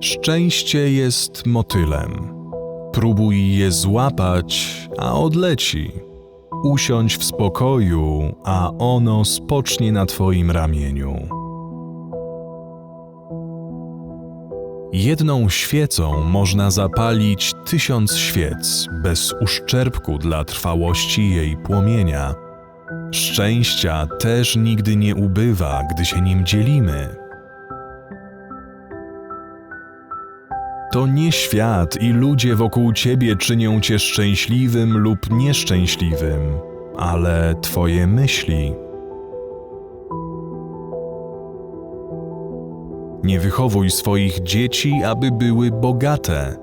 Szczęście jest motylem. Próbuj je złapać, a odleci. Usiądź w spokoju, a ono spocznie na twoim ramieniu. Jedną świecą można zapalić tysiąc świec bez uszczerbku dla trwałości jej płomienia. Szczęścia też nigdy nie ubywa, gdy się nim dzielimy. To nie świat i ludzie wokół ciebie czynią cię szczęśliwym lub nieszczęśliwym, ale twoje myśli. Nie wychowuj swoich dzieci, aby były bogate.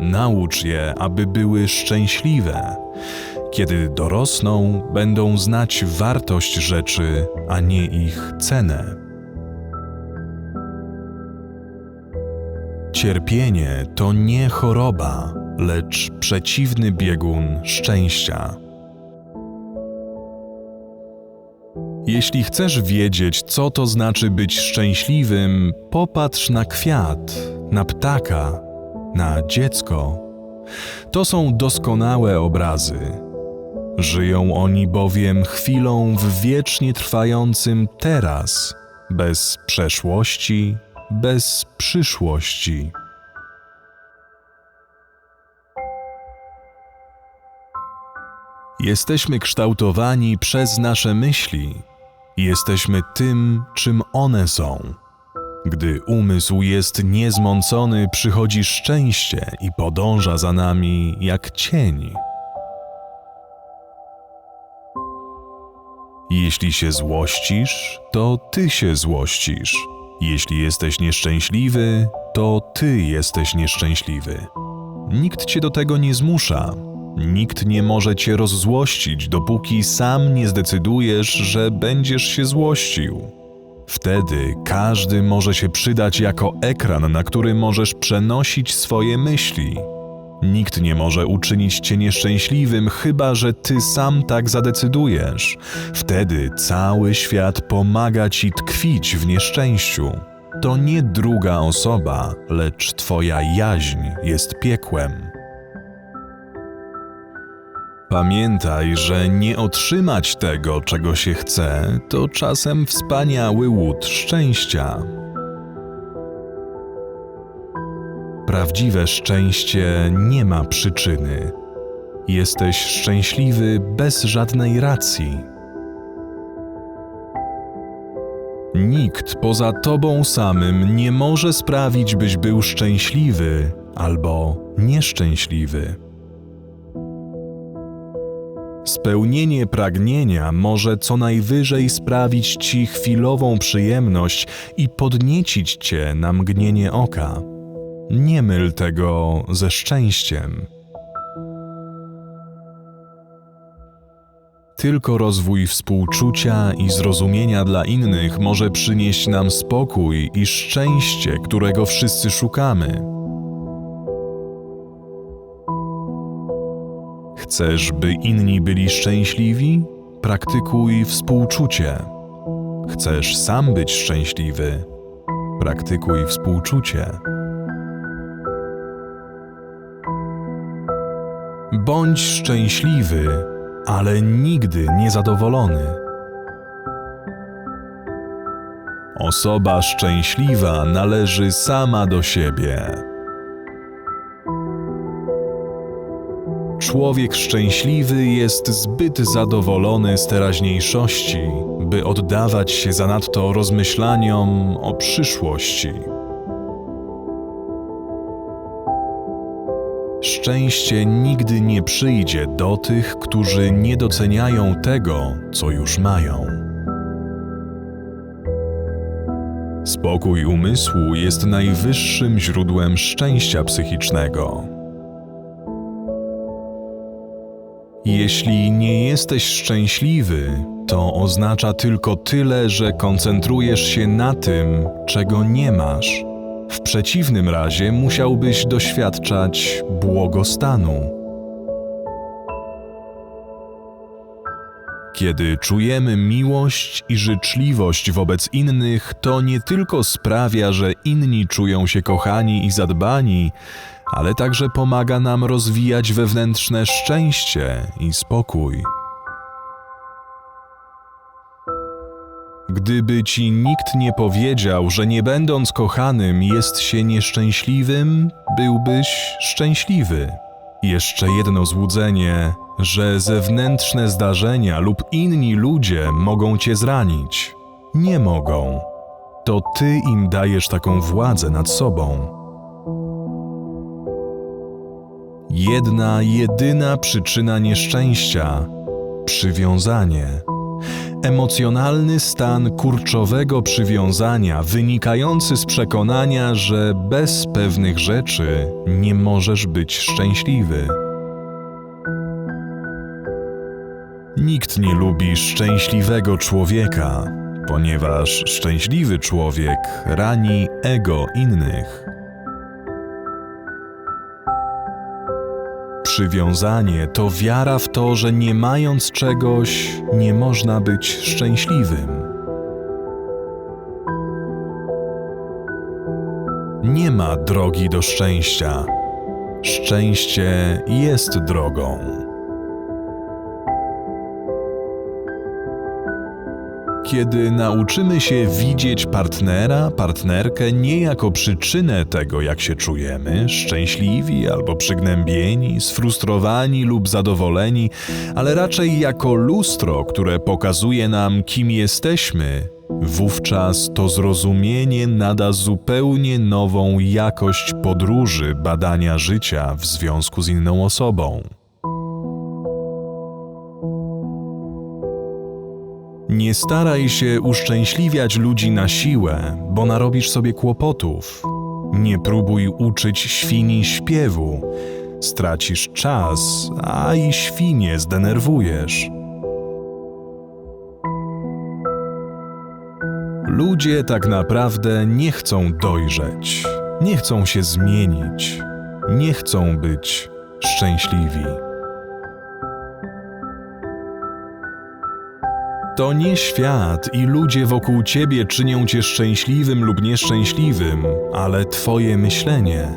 Naucz je, aby były szczęśliwe. Kiedy dorosną, będą znać wartość rzeczy, a nie ich cenę. Cierpienie to nie choroba, lecz przeciwny biegun szczęścia. Jeśli chcesz wiedzieć, co to znaczy być szczęśliwym, popatrz na kwiat, na ptaka, na dziecko. To są doskonałe obrazy. Żyją oni bowiem chwilą w wiecznie trwającym teraz, bez przeszłości, bez przyszłości. Jesteśmy kształtowani przez nasze myśli. Jesteśmy tym, czym one są. Gdy umysł jest niezmącony, przychodzi szczęście i podąża za nami jak cień. Jeśli się złościsz, to ty się złościsz. Jeśli jesteś nieszczęśliwy, to ty jesteś nieszczęśliwy. Nikt cię do tego nie zmusza. Nikt nie może cię rozzłościć, dopóki sam nie zdecydujesz, że będziesz się złościł. Wtedy każdy może się przydać jako ekran, na który możesz przenosić swoje myśli. Nikt nie może uczynić cię nieszczęśliwym, chyba że ty sam tak zadecydujesz. Wtedy cały świat pomaga ci tkwić w nieszczęściu. To nie druga osoba, lecz twoja jaźń jest piekłem. Pamiętaj, że nie otrzymać tego, czego się chce, to czasem wspaniały łód szczęścia. Prawdziwe szczęście nie ma przyczyny. Jesteś szczęśliwy bez żadnej racji. Nikt poza tobą samym nie może sprawić, byś był szczęśliwy albo nieszczęśliwy. Spełnienie pragnienia może co najwyżej sprawić ci chwilową przyjemność i podniecić cię na mgnienie oka. Nie myl tego ze szczęściem. Tylko rozwój współczucia i zrozumienia dla innych może przynieść nam spokój i szczęście, którego wszyscy szukamy. Chcesz, by inni byli szczęśliwi? Praktykuj współczucie. Chcesz sam być szczęśliwy? Praktykuj współczucie. Bądź szczęśliwy, ale nigdy niezadowolony. Osoba szczęśliwa należy sama do siebie. Człowiek szczęśliwy jest zbyt zadowolony z teraźniejszości, by oddawać się zanadto rozmyślaniom o przyszłości. Szczęście nigdy nie przyjdzie do tych, którzy nie doceniają tego, co już mają. Spokój umysłu jest najwyższym źródłem szczęścia psychicznego. Jeśli nie jesteś szczęśliwy, to oznacza tylko tyle, że koncentrujesz się na tym, czego nie masz. W przeciwnym razie musiałbyś doświadczać błogostanu. Kiedy czujemy miłość i życzliwość wobec innych, to nie tylko sprawia, że inni czują się kochani i zadbani, ale także pomaga nam rozwijać wewnętrzne szczęście i spokój. Gdyby ci nikt nie powiedział, że nie będąc kochanym jest się nieszczęśliwym, byłbyś szczęśliwy. Jeszcze jedno złudzenie, że zewnętrzne zdarzenia lub inni ludzie mogą cię zranić. Nie mogą. To ty im dajesz taką władzę nad sobą. Jedna, jedyna przyczyna nieszczęścia przywiązanie. Emocjonalny stan kurczowego przywiązania, wynikający z przekonania, że bez pewnych rzeczy nie możesz być szczęśliwy. Nikt nie lubi szczęśliwego człowieka, ponieważ szczęśliwy człowiek rani ego innych. Przywiązanie to wiara w to, że nie mając czegoś, nie można być szczęśliwym. Nie ma drogi do szczęścia. Szczęście jest drogą. Kiedy nauczymy się widzieć partnera, partnerkę nie jako przyczynę tego, jak się czujemy, szczęśliwi albo przygnębieni, sfrustrowani lub zadowoleni, ale raczej jako lustro, które pokazuje nam, kim jesteśmy, wówczas to zrozumienie nada zupełnie nową jakość podróży badania życia w związku z inną osobą. Nie staraj się uszczęśliwiać ludzi na siłę, bo narobisz sobie kłopotów. Nie próbuj uczyć świni śpiewu. Stracisz czas, a i świnie zdenerwujesz. Ludzie tak naprawdę nie chcą dojrzeć, nie chcą się zmienić, nie chcą być szczęśliwi. To nie świat i ludzie wokół ciebie czynią cię szczęśliwym lub nieszczęśliwym, ale twoje myślenie.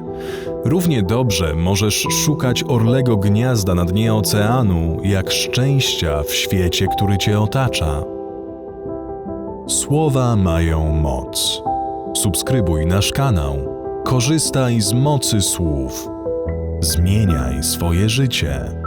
Równie dobrze możesz szukać orlego gniazda na dnie oceanu, jak szczęścia w świecie, który cię otacza. Słowa mają moc. Subskrybuj nasz kanał. Korzystaj z mocy słów. Zmieniaj swoje życie.